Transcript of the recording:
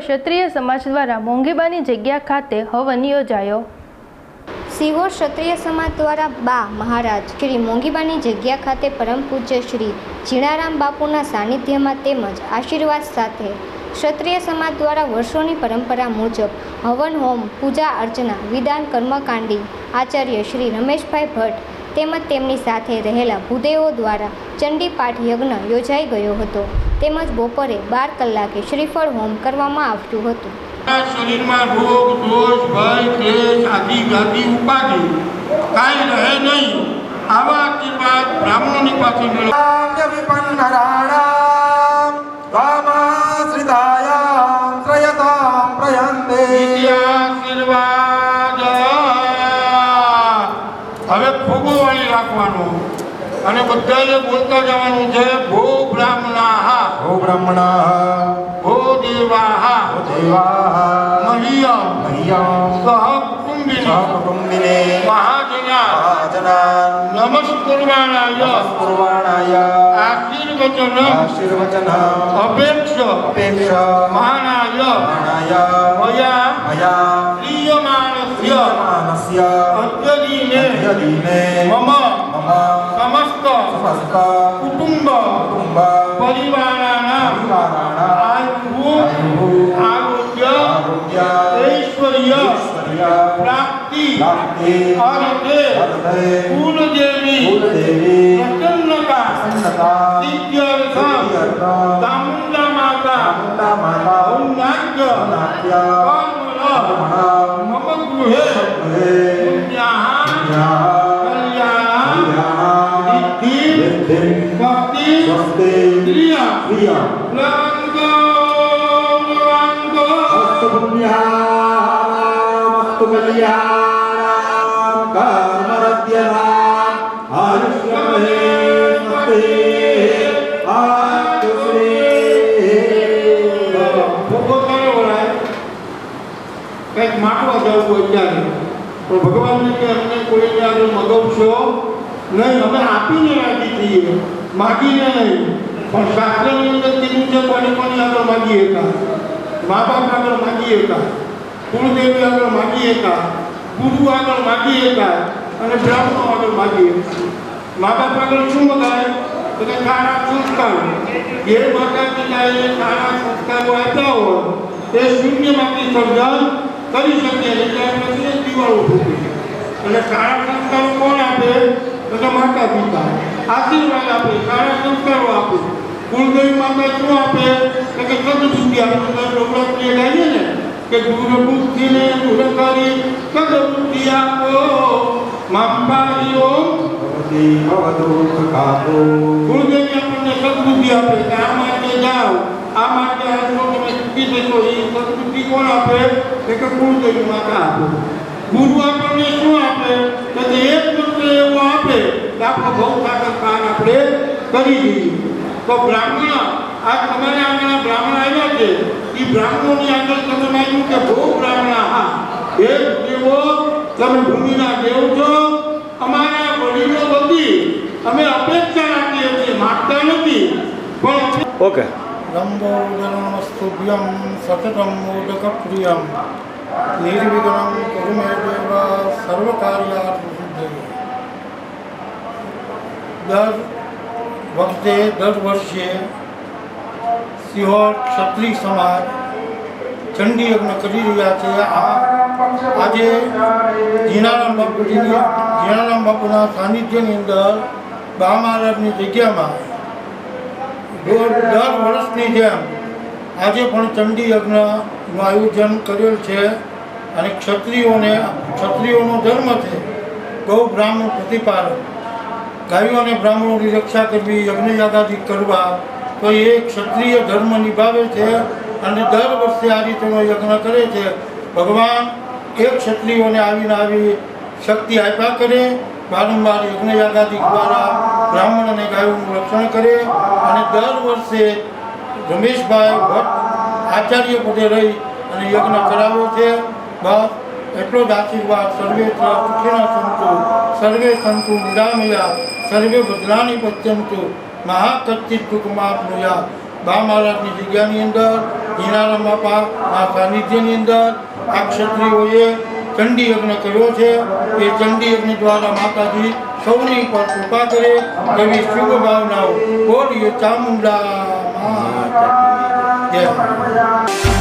ક્ષત્રિય સમાજ દ્વારા મોંઘીબાની જગ્યા ખાતે હવન યોજાયો. સિહોર ક્ષત્રિય સમાજ દ્વારા બા મહારાજ શ્રી મોંઘીબાની જગ્યા ખાતે પરમ પૂજ્ય શ્રી જીણારામ બાપુના સાનિધ્યમાં તેમજ આશીર્વાદ સાથે ક્ષત્રિય સમાજ દ્વારા વર્ષોની પરંપરા મુજબ હવન, હોમ, પૂજા અર્ચના વિધાન કર્મકાંડી, આચાર્ય શ્રી રમેશભાઈ ભટ્ટ તેમજ તેમની સાથે રહેલા ભૂદેવો દ્વારા ચંડીપાઠ યજ્ઞ યોજાઈ ગયો હતો. તેમજ બપોરે બાર કલાકે શ્રીફળ હોમ કરવામાં આવતું હતું. શરીરમાં રોગ દોષ ભય ક્લેશ આદિ વ્યાધિ કાંઈ નહીં. આવા આશીર્વાદ બ્રાહ્મણોની પાસે હવે ફૂગો વાળી રાખવાનો. અને બધાએ બોલતા જવાનું છે ઓ બ્રહ્મણા ઓ દેવાહ ઓ દેવાહ મહિયમ મહિયમ સહ કુંભિને સહ કુંભિને મહાજના મહાજના નમસ્કુર્વાણાય નમસ્કુર્વાણાય આશીર્વચન આશીર્વચન અપેક્ષ અપેક્ષ માણાય માણાય મયા મયા પ્રિયમાણસ્ય માનસ્ય અજ્જલીને અજ્જલીને મમ મમ સમસ્ત સમસ્ત કુટુંબ કુટુંબ પરિવારા Aruja, Aruja, Aruja, Aruja, Aruja, Aruja, Aruja, પણ ભગવાનને કે અમને કોઈને આગળ મગવશો નહીં અમે આપીને રાજી થઈએ માગીને નહીં. પણ શાસ્ત્રની અંદર કીધું છે કોને કોની આગળ માગીએ કા મા બાપ આગળ માગીએ કા કુળદેવી આગળ માગીએ કા ગુરુ આગળ માગીએ કા અને બ્રાહ્મણો આગળ માગીએ મા બાપ આગળ શું મગાય તો કે સારા સંસ્કાર. જે માતા પિતાએ સારા સંસ્કારો આપ્યા હોય, તે શૂન્યમાંથી સર્જન કરી શકે એટલે પછી દિવાળો ફૂટે અને સારા સંસ્કારો કોણ આપે? તો કે માતા પિતા આશીર્વાદ આપે, સારા સંસ્કારો આપે. કુળદેવી માતા શું આપે? તો કે સદબુદ્ધિ આપણે દર નવરાત્રિએ ગાઈએ ને, કે ગુરુ ગુરુબુદ્ધિને ગુરકારી સદબુદ્ધિ આપો. મામ્પારી ઓમ ગુરુદેવી આપણને સદબુદ્ધિ આપે, કે આ માટે જાઓ, આ માટે આ તમે શીખી શકો એ સદબુદ્ધિ કોણ આપે? કે કુળદેવી માતા આપે. કામો બહુ તાકાતવાન આપણે કરી દીધી તો બ્રાહ્મણ આ તમારા આંગણે બ્રાહ્મણ આવ્યા છે. એ બ્રાહ્મણોની આગળ તમે માન્યું કે બહુ બ્રાહ્મણ હા. હે દેવો તમે ભૂમિના દેવ છો. અમારા વડીલો બધી અમે અપેક્ષા રાખીએ છીએ માગતા નથી. પણ ઓકે. લંબોદનમસ્તુભ્યમ સતતમ મોદક પ્રિયમ નિર્વિઘ્નમ કુરુમે દેવ સર્વકાર્યા દર વખતે દર વર્ષે સિહોર ક્ષત્રિય સમાજ ચંડી યજ્ઞ કરી રહ્યા છે. આ આજે જીનારામ બાપુજીની જીનારામ બાપુના સાનિધ્યની અંદર બા જગ્યામાં રોજ દર વર્ષની જેમ આજે પણ ચંડી યજ્ઞનું આયોજન કરેલ છે અને ક્ષત્રિયોને ક્ષત્રિયોનો ધર્મ છે. ગૌ બ્રાહ્મણ પ્રતિપાલન ગાયો અને બ્રાહ્મણોની રક્ષા કરવી, યજ્ઞ યાગાદિ કરવા, તો એ ક્ષત્રિય ધર્મ નિભાવે છે અને દર વર્ષે આ રીતેનો યજ્ઞ કરે છે. ભગવાન એ ક્ષત્રિયોને આવીને આવી શક્તિ આપ્યા કરે, વારંવાર યજ્ઞ યાગાદિ દ્વારા બ્રાહ્મણ અને ગાયોનું રક્ષણ કરે અને દર વર્ષે રમેશભાઈ ભટ્ટ આચાર્ય પદે રહી અને યજ્ઞ કરાવ્યો છે. બસ એટલો જ આશીર્વાદ. સર્વે સુખીના સંતુ, સર્વે સંતુ નિરામયા. સર્વે ભદ્રાની પશ્યંતુ મહાકચિત દુઃખમાં પ્નુયા બા મહારાજની જગ્યાની અંદર હિનારામ બાપાના સાનિધ્યની અંદર આ ક્ષત્રિયોએ ચંડી યજ્ઞ કર્યો છે એ ચંડી યજ્ઞ દ્વારા માતાજી સૌની પર કૃપા કરે એવી શુભ ભાવનાઓ બોલીએ ચામુંડા જય